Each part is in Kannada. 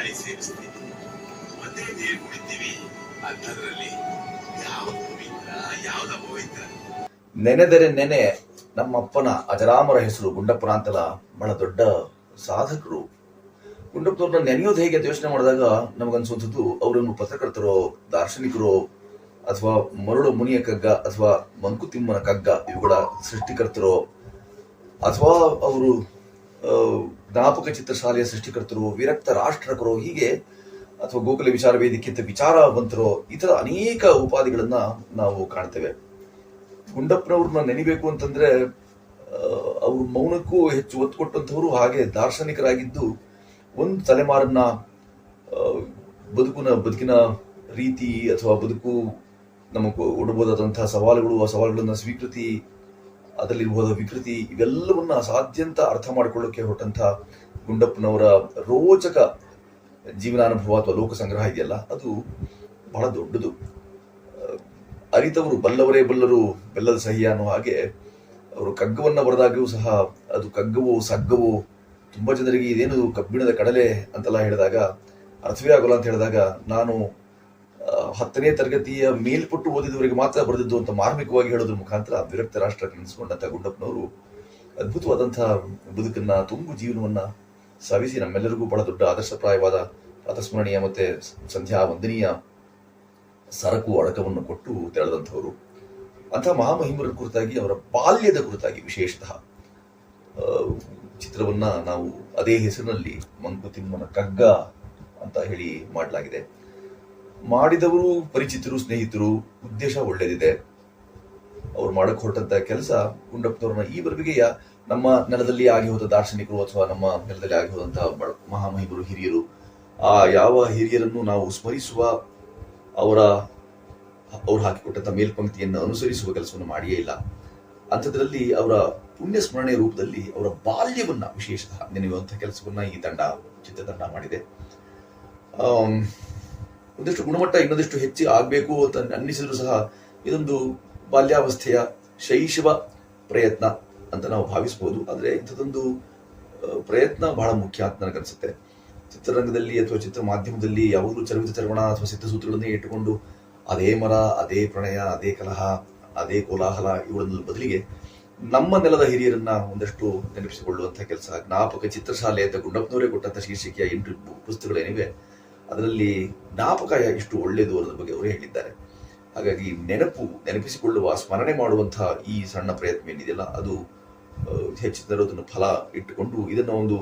ಗಾಳಿ ಸೇವಿಸ್ತೀವಿ ಒಂದೇ ನೀರು ಕುಡಿತೀವಿ. ಅಂಥದ್ರಲ್ಲಿ ಯಾವ ಪವಿತ್ರ ಯಾವ್ದ ಪವಿತ್ರ? ನೆನೆದರೆ ನೆನೆ ನಮ್ಮಪ್ಪನ ಅಜರಾಮರ ಹೆಸರು ಗುಂಡಪ್ಪನ ಅಂತಲ ಬಹಳ ದೊಡ್ಡ ಸಾಧಕರು. ಗುಂಡಪ್ಪನವ್ರನ್ನ ನೆನೆಯೋದು ಹೇಗೆ ಯೋಚನೆ ಮಾಡಿದಾಗ ನಮಗನ್ಸುವಂಥದ್ದು ಅವರನ್ನು ಪತ್ರಕರ್ತರೋ, ದಾರ್ಶನಿಕರೋ, ಅಥವಾ ಮರುಳು ಮುನಿಯ ಕಗ್ಗ, ಅಥವಾ ಮಂಕುತಿಮ್ಮನ ಕಗ್ಗ, ಇವುಗಳ ಸೃಷ್ಟಿಕರ್ತರೋ, ಅಥವಾ ಅವರು ಜ್ಞಾಪಕ ಚಿತ್ರಶಾಲೆಯ ಸೃಷ್ಟಿಕರ್ತರು, ವಿರಕ್ತ ರಾಷ್ಟ್ರಕರು, ಹೀಗೆ ಅಥವಾ ಗೋಕುಲ ವಿಚಾರ ವೇದಿಕೆ ವಿಚಾರವಂತರು, ಈ ಥರ ಅನೇಕ ಉಪಾಧಿಗಳನ್ನ ನಾವು ಕಾಣ್ತೇವೆ. ಗುಂಡಪ್ಪನವ್ರನ್ನ ನೆನಿಬೇಕು ಅಂತಂದ್ರೆ ಅವ್ರ ಮೌನಕ್ಕೂ ಹೆಚ್ಚು ಒತ್ತು ಕೊಟ್ಟಂತವರು ಹಾಗೆ ದಾರ್ಶನಿಕರಾಗಿದ್ದು, ಒಂದು ತಲೆಮಾರನ್ನ ಬದುಕಿನ ಬದುಕಿನ ರೀತಿ ಅಥವಾ ಬದುಕು ನಮಗೆ ಉಡಬಹುದಾದಂತಹ ಸವಾಲುಗಳು, ಆ ಸವಾಲುಗಳನ್ನ ಸ್ವೀಕೃತಿ ಅದರಲ್ಲಿರಬಹುದಾದ ವಿಕೃತಿ ಇವೆಲ್ಲವನ್ನ ಸಾಧ್ಯಂತ ಅರ್ಥ ಮಾಡಿಕೊಳ್ಳೋಕೆ ಹೊರಟಂತ ಗುಂಡಪ್ಪನವರ ರೋಚಕ ಜೀವನಾನುಭವ ಅಥವಾ ಲೋಕ ಸಂಗ್ರಹ ಇದೆಯಲ್ಲ, ಅದು ಬಹಳ ದೊಡ್ಡದು. ಅರಿತವರು ಬಲ್ಲವರೇ ಬಲ್ಲರು ಬೆಲ್ಲದ ಸಹಿ ಅನ್ನೋ ಹಾಗೆ ಅವರು ಕಗ್ಗವನ್ನು ಬರೆದಾಗ್ಯೂ ಸಹ ಅದು ಕಗ್ಗವೋ ಸಗ್ಗವೋ ತುಂಬಾ ಜನರಿಗೆ ಇದೇನು ಕಬ್ಬಿಣದ ಕಡಲೆ ಅಂತೆಲ್ಲ ಹೇಳಿದಾಗ ಅರ್ಥವೇ ಆಗೋಲ್ಲ ಅಂತ ಹೇಳಿದಾಗ ನಾನು ಹತ್ತನೇ ತರಗತಿಯ ಮೇಲ್ಪಟ್ಟು ಓದಿದವರಿಗೆ ಮಾತ್ರ ಬರೆದಿದ್ದು ಅಂತ ಮಾರ್ಮಿಕವಾಗಿ ಹೇಳೋದ್ರ ಮುಖಾಂತರ ವಿರಕ್ತ ರಾಷ್ಟ್ರ ನೆನೆಸ್ಕೊಂಡಂಥ ಗುಂಡಪ್ಪನವರು ಅದ್ಭುತವಾದಂತಹ ಬದುಕನ್ನ, ತುಂಬು ಜೀವನವನ್ನ ಸವಿಸಿ ನಮ್ಮೆಲ್ಲರಿಗೂ ಬಹಳ ದೊಡ್ಡ ಆದರ್ಶಪ್ರಾಯವಾದ ಪ್ರಾತಸ್ಮರಣೀಯ ಮತ್ತೆ ಸಂಧ್ಯಾ ವಂದನೀಯ ಸರಕು ಅಡಕವನ್ನು ಕೊಟ್ಟು ತೆರಳದಂಥವರು ಅಂತಹ ಮಹಾಮಹಿಮರ ಕುರಿತಾಗಿ, ಅವರ ಬಾಲ್ಯದ ಕುರಿತಾಗಿ ವಿಶೇಷತಃ ಚಿತ್ರವನ್ನ ನಾವು ಅದೇ ಹೆಸರಿನಲ್ಲಿ ಮಂಕುತಿಮ್ಮನ ಕಗ್ಗ ಅಂತ ಹೇಳಿ ಮಾಡಲಾಗಿದೆ. ಮಾಡಿದವರು ಪರಿಚಿತರು, ಸ್ನೇಹಿತರು, ಉದ್ದೇಶ ಒಳ್ಳೇದಿದೆ. ಅವ್ರು ಮಾಡಕ್ ಹೊರಟಂತ ಕೆಲಸ ಗುಂಡಪ್ಪನವ್ರನ್ನ ಈ ಬರವಿಗೆಯ ನಮ್ಮ ನೆಲದಲ್ಲಿ ಆಗಿ ಹೋದ ದಾರ್ಶನಿಕರು ಅಥವಾ ನಮ್ಮ ನೆಲದಲ್ಲಿ ಆಗಿ ಹೋದಂತಹ ಮಹಾಮಹಿಮರು, ಹಿರಿಯರು, ಆ ಯಾವ ಹಿರಿಯರನ್ನು ನಾವು ಸ್ಮರಿಸುವ ಅವರ, ಅವ್ರು ಹಾಕಿಕೊಟ್ಟಂತ ಮೇಲ್ಪಂಕ್ತಿಯನ್ನು ಅನುಸರಿಸುವ ಕೆಲಸವನ್ನು ಮಾಡಿಯೇ ಇಲ್ಲ. ಅಂಥದ್ರಲ್ಲಿ ಅವರ ಪುಣ್ಯ ಸ್ಮರಣೆ ರೂಪದಲ್ಲಿ ಅವರ ಬಾಲ್ಯವನ್ನ ವಿಶೇಷ ನೆನೆಯುವಂತಹ ಕೆಲಸವನ್ನ ಈ ತಂಡ ಚಿತ್ರತಂಡ ಮಾಡಿದೆ. ಒಂದಿಷ್ಟು ಗುಣಮಟ್ಟ ಇನ್ನೊಂದಿಷ್ಟು ಹೆಚ್ಚಿ ಆಗಬೇಕು ಅಂತ ಅನ್ನಿಸಿದ್ರು ಸಹ ಇದೊಂದು ಬಾಲ್ಯಾವಸ್ಥೆಯ ಶೈಶವ ಪ್ರಯತ್ನ ಅಂತ ನಾವು ಭಾವಿಸಬಹುದು ಆದರೆ ಇಂಥದ್ದೊಂದು ಪ್ರಯತ್ನ ಬಹಳ ಮುಖ್ಯ ಅಂತ ನನಗನ್ಸುತ್ತೆ. ಚಿತ್ರರಂಗದಲ್ಲಿ ಅಥವಾ ಚಿತ್ರ ಮಾಧ್ಯಮದಲ್ಲಿ ಯಾವಾಗಲೂ ಚರ್ವಿತ ಚರ್ವಣ ಅಥವಾ ಸಿದ್ಧಸೂತ್ರಗಳನ್ನೇ ಇಟ್ಟುಕೊಂಡು ಅದೇ ಮರ, ಅದೇ ಪ್ರಣಯ, ಅದೇ ಕಲಹ, ಅದೇ ಕೋಲಾಹಲ ಇವುಗಳ ಬದಲಿಗೆ ನಮ್ಮ ನೆಲದ ಹಿರಿಯರನ್ನ ಒಂದಷ್ಟು ನೆನಪಿಸಿಕೊಳ್ಳುವಂತಹ ಕೆಲಸ. ಜ್ಞಾಪಕ ಚಿತ್ರಶಾಲೆ ಅಂತ ಗುಂಡಪ್ಪನವರೇ ಕೊಟ್ಟಂತ ಶೀರ್ಷಿಕೆಯ ಎಂಟು ಪುಸ್ತಕಗಳೇನಿವೆ ಅದರಲ್ಲಿ ಜ್ಞಾಪಕ ಎಷ್ಟು ಒಳ್ಳೆಯದು ಅನ್ನೋದ್ರ ಬಗ್ಗೆ ಅವರು ಹೇಳಿದ್ದಾರೆ. ಹಾಗಾಗಿ ನೆನಪು ನೆನಪಿಸಿಕೊಳ್ಳುವ ಸ್ಮರಣೆ ಮಾಡುವಂತಹ ಈ ಸಣ್ಣ ಪ್ರಯತ್ನ ಏನಿದೆಯಲ್ಲ ಅದು ಆ, ಅದನ್ನು ಫಲ ಇಟ್ಟುಕೊಂಡು ಇದನ್ನು ಒಂದು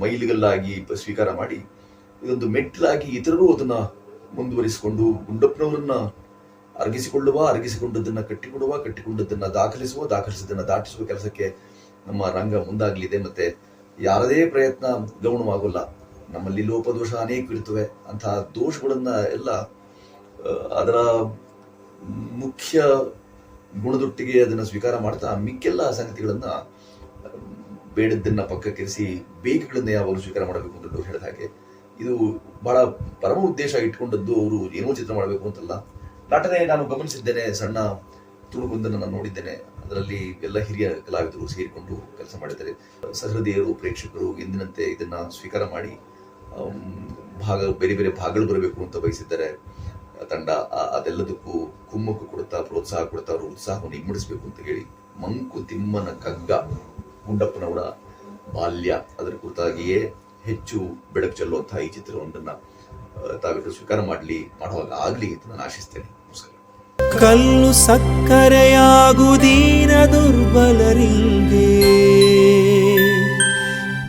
ಮೈಲಿಗಲ್ಲಾಗಿ ಸ್ವೀಕಾರ ಮಾಡಿ ಇದೊಂದು ಮೆಟ್ಟಿಲಾಗಿ ಇತರರು ಅದನ್ನ ಮುಂದುವರಿಸಿಕೊಂಡು ಗುಂಡಪ್ಪನವರನ್ನ ಅರಗಿಸಿಕೊಳ್ಳುವ ಅರಗಿಸಿಕೊಂಡದ್ದನ್ನು ಕಟ್ಟಿಕೊಡುವ ಕಟ್ಟಿಕೊಂಡದ್ದನ್ನ ದಾಖಲಿಸುವ ದಾಖಲಿಸಿದ್ದನ್ನು ದಾಟಿಸುವ ಕೆಲಸಕ್ಕೆ ನಮ್ಮ ರಂಗ ಮುಂದಾಗಲಿದೆ. ಮತ್ತೆ ಯಾರದೇ ಪ್ರಯತ್ನ ಗೌಣವಾಗೋಲ್ಲ. ನಮ್ಮಲ್ಲಿ ಲೋಪದೋಷ ಅನೇಕ ಇರ್ತವೆ. ಅಂತಹ ದೋಷಗಳನ್ನ ಎಲ್ಲ ಅದರ ಮುಖ್ಯ ಗುಣದೊಟ್ಟಿಗೆ ಅದನ್ನ ಸ್ವೀಕಾರ ಮಾಡ್ತಾ ಮಿಕ್ಕೆಲ್ಲ ಸಂಗತಿಗಳನ್ನ ಬೇಡದ್ದನ್ನ ಪಕ್ಕಕ್ಕಿರಿಸಿ ಬೇಕುಗಳನ್ನ ಯಾವಾಗಲೂ ಸ್ವೀಕಾರ ಮಾಡಬೇಕು ಅಂತ ಹೇಳಿದ ಹಾಗೆ. ಇದು ಬಹಳ ಪರಮ ಉದ್ದೇಶ ಇಟ್ಕೊಂಡದ್ದು ಅವರು ಏನೋ ಚಿತ್ರ ಮಾಡಬೇಕು ಅಂತಲ್ಲ. ನಟನೆ ನಾನು ಗಮನಿಸಿದ್ದೇನೆ, ಸಣ್ಣ ತುಣುಕೊಂದನ್ನು ನಾನು ನೋಡಿದ್ದೇನೆ. ಅದರಲ್ಲಿ ಎಲ್ಲ ಹಿರಿಯ ಕಲಾವಿದರು ಸೇರಿಕೊಂಡು ಕೆಲಸ ಮಾಡಿದ್ದಾರೆ. ಸಹೃದಯರು, ಪ್ರೇಕ್ಷಕರು ಎಂದಿನಂತೆ ಇದನ್ನ ಸ್ವೀಕಾರ ಮಾಡಿ ಭಾಗ, ಬೇರೆ ಬೇರೆ ಭಾಗಗಳು ಬರಬೇಕು ಅಂತ ಬಯಸಿದ್ದಾರೆ, ತಂಡ ಅದೆಲ್ಲದಕ್ಕೂ ಕುಮ್ಮಕ್ಕು ಕೊಡ್ತಾ ಪ್ರೋತ್ಸಾಹ ಕೊಡ್ತಾ ಅವರು ಉತ್ಸಾಹವನ್ನು ಇಮ್ಮಡಿಸಬೇಕು ಅಂತ ಹೇಳಿ, ಮಂಕು, ತಿಮ್ಮನ ಕಗ್ಗ, ಗುಂಡಪ್ಪನವರ ಬಾಲ್ಯ, ಅದರ ಕುರಿತಾಗಿಯೇ ಹೆಚ್ಚು ಬೆಳಕು ಚೆಲ್ಲುವಂತಹ ಈ ಚಿತ್ರವೊಂದನ್ನು ತಾವೆಲ್ಲರೂ ಸ್ವೀಕಾರ ಮಾಡಲಿ, ಮಾಡುವಾಗ ಆಗ್ಲಿ ಅಂತ ನಾನು ಆಶಿಸ್ತೇನೆ. ಕಲ್ಲು ಸಕ್ಕರೆಯಾಗುದೀನ ದುರ್ಬಲರಿಂಗೆ